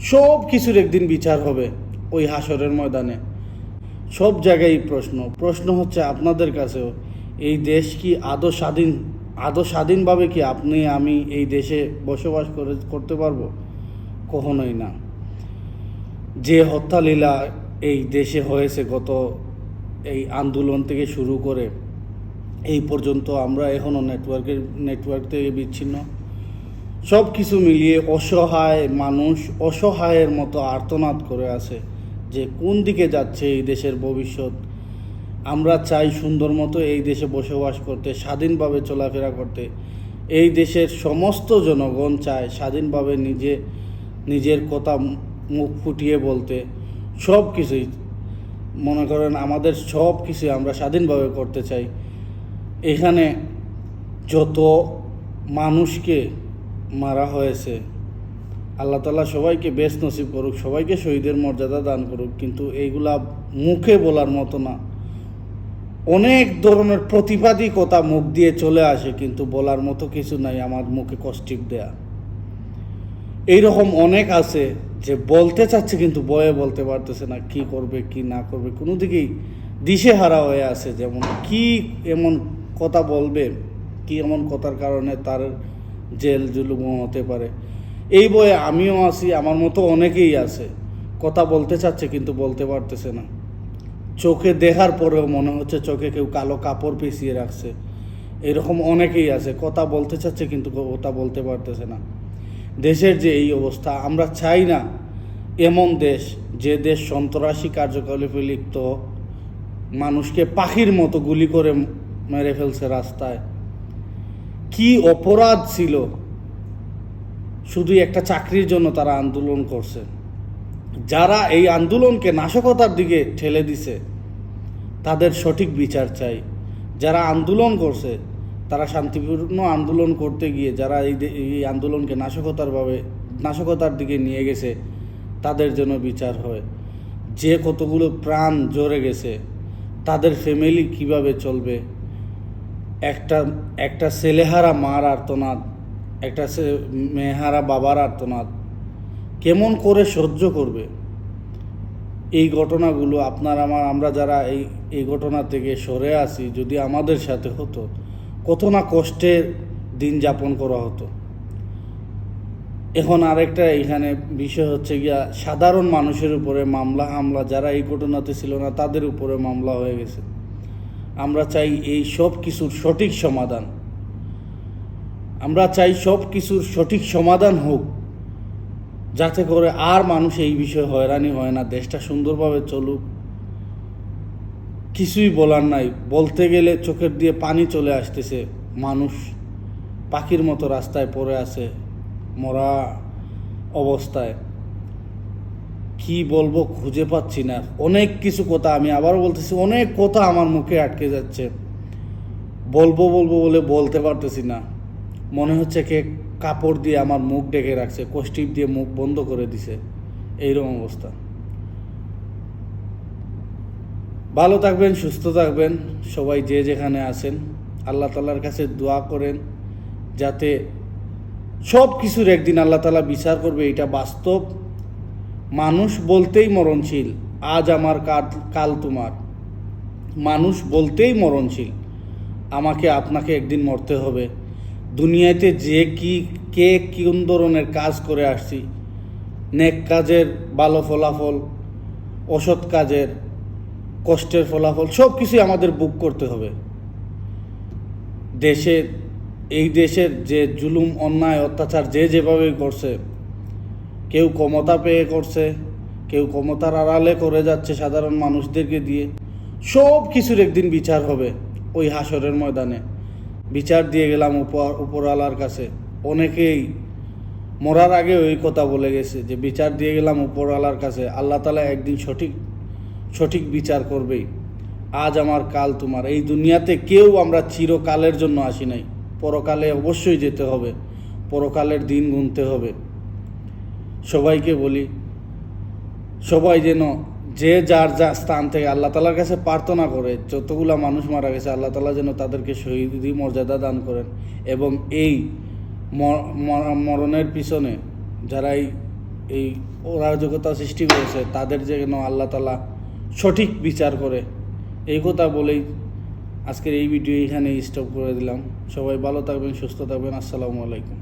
সব কিছুর একদিন বিচার হবে ওই হাসরের ময়দানে। সব জায়গায় প্রশ্ন। প্রশ্ন হচ্ছে আপনাদের কাছেও, এই দেশ কি আদৌ স্বাধীন, আদৌ স্বাধীনভাবে কি আপনি, আমি এই দেশে বসবাস করে, করতে পারব? কখনোই না। যে হত্যালীলা এই দেশে হয়েছে গত এই আন্দোলন থেকে শুরু করে, এই পর্যন্ত আমরা এখনও নেটওয়ার্কের নেটওয়ার্ক থেকে বিচ্ছিন্ন। সব কিছু মিলিয়ে অসহায় মানুষ অসহায়ের মতো আর্তনাদ করে আছে যে কোন দিকে যাচ্ছে এই দেশের ভবিষ্যৎ। আমরা চাই সুন্দর মতো এই দেশে বসবাস করতে, স্বাধীনভাবে চলাফেরা করতে। এই দেশের সমস্ত জনগণ চায় স্বাধীনভাবে নিজে, নিজের কথা মুখ ফুটিয়ে বলতে। সব কিছুই মনে করেন আমাদের সব কিছুই আমরা স্বাধীনভাবে করতে চাই। এখানে যত মানুষকে মারা হয়েছে। আল্লাহ তালা সবাইকে বেশ নসিব করুক, সবাইকে শহীদের মর্যাদা দান করুক, কিন্তু এইগুলা মুখে বলার মতো না। অনেক ধরনের প্রতিবাদী কথা মুখ দিয়ে চলে আসে, কিন্তু বলার মতো কিছু নাই আমার মুখে কষ্টিপ দেয়া। এইরকম অনেক আছে যে বলতে চাচ্ছে, কিন্তু বয়ে বলতে পারতেছে না, কি করবে, কি না করবে। কোনো দিকেই দিশেহারা হয়ে আছে, যেমন কি এমন কথা বলবে, কি এমন কথার কারণে তার জেল জুলুম হতে পারে। এই বয়ে আমিও আছি আমার মতো অনেকেই আছে। কথা বলতে চাচ্ছে কিন্তু বলতে পারতেছে না। চোখে দেখার পরেও মনে হচ্ছে চোখে কেউ কালো কাপড় পেঁচিয়ে রাখছে। এরকম অনেকেই আছে, কথা বলতে চাচ্ছে কিন্তু কথা বলতে পারতেছে না। দেশের যে এই অবস্থা, আমরা চাই না এমন দেশ, যে দেশ সন্ত্রাসী কার্যকলাপে লিপ্ত, মানুষকে পাখির মতো গুলি করে মেরে ফেলছে রাস্তায়। কি অপরাধ ছিল? শুধু একটা চাকরির জন্য তারা আন্দোলন করছে। যারা এই আন্দোলনকে নাশকতার দিকে ঠেলে দিছে, তাদের সঠিক বিচার চাই। যারা আন্দোলন করছে, তারা শান্তিপূর্ণ আন্দোলন করতে গিয়ে, যারা এই এই আন্দোলনকে নাশকতারভাবে নাশকতার দিকে নিয়ে গেছে, তাদের জন্য বিচার হয়। যে কতগুলো প্রাণ জড়ে গেছে, তাদের ফ্যামিলি কীভাবে চলবে? একটা একটা ছেলেহারা মার আর্তনাদ, একটা মেয়েহারা বাবার আর্তনাদ। কেমন করে সহ্য করবে? এই ঘটনাগুলো আপনার আমার, আমরা যারা এই এই ঘটনা থেকে সরে আসি, যদি আমাদের সাথে হতো, কত না কষ্টের দিন যাপন করা হতো। এখন আরেকটা এখানে বিষয় হচ্ছে গিয়া, সাধারণ মানুষের উপরে মামলা, হামলা, যারা এই ঘটনাতে ছিল না, তাদের উপরে মামলা হয়ে গেছে। আমরা চাই এই সব কিছুর সঠিক সমাধান। আমরা চাই সব কিছুর সঠিক সমাধান হোক, যাতে করে আর মানুষ এই বিষয়ে হয়রানি হয় না, দেশটা সুন্দরভাবে চলুক। কিছুই বলার নাই, বলতে গেলে চোখের দিয়ে পানি চলে আসতেছে, মানুষ পাখির মতো রাস্তায় পড়ে আছে, মরা অবস্থায়। কি বলব খুঁজে পাচ্ছি না। অনেক কিছু কথা আমি আবারও বলতেছি, অনেক কথা আমার মুখে আটকে যাচ্ছে। বলব বলব বলে বলতে পারতেছি না। মনে হচ্ছে কে কাপড় দিয়ে আমার মুখ ডেকে রাখছে কষ্টিপ দিয়ে মুখ বন্ধ করে দিছে। এইরকম অবস্থা। ভালো থাকবেন, সুস্থ থাকবেন, সবাই যে যেখানে আছেন। আল্লাহ তালার কাছে দোয়া করেন, যাতে সব কিছুর একদিন আল্লাহ তালা বিচার করবে, এটা বাস্তব। মানুষ বলতেই মরণশীল, আজ আমার কাল তোমার। মানুষ বলতেই মরণশীল, আমাকে আপনাকে একদিন মরতে হবে। দুনিয়াতে যে কি, কে কোন ধরনের কাজ করে আসছি। নেক কাজের, ভালো ফলাফল, অসৎ কাজের, কষ্টের ফলাফল সব কিছুই আমাদের বুক করতে হবে। দেশের, এই দেশের যে জুলুম, অন্যায়, অত্যাচার যে যেভাবে করছে কেউ ক্ষমতা পেয়ে করছে, কেউ ক্ষমতার আড়ালে করে যাচ্ছে সাধারণ মানুষদেরকে দিয়ে। সব কিছুর একদিন বিচার হবে ওই হাসরের ময়দানে। বিচার দিয়ে গেলাম উপর, উপরওয়ালার কাছে। অনেকেই মরার আগে ওই কথা বলে গেছে যে, বিচার দিয়ে গেলাম উপরওয়ালার কাছে। আল্লাহ তালা একদিন সঠিক সঠিক বিচার করবেই। আজ আমার কাল তোমার। এই দুনিয়াতে কেউ আমরা চিরকালের জন্য আসি নাই। পরকালে অবশ্যই যেতে হবে। পরকালের দিন গুনতে হবে। সবাইকে বলি, সবাই যেন যে যার যা স্থান থেকে আল্লাহ তালার কাছে প্রার্থনা করে, যতগুলা মানুষ মারা গেছে, আল্লাহ তালা যেন তাদেরকে শহীদি মর্যাদা দান করেন। এবং এই মরণের পিছনে যারাই এই অরাজকতা সৃষ্টি করেছে, তাদের যেন আল্লাহ তালা সঠিক বিচার করে। এই কথা বলেই আজকের এই ভিডিও এখানে স্টপ করে দিলাম। সবাই ভালো থাকবেন, সুস্থ থাকবেন। আসসালামু আলাইকুম।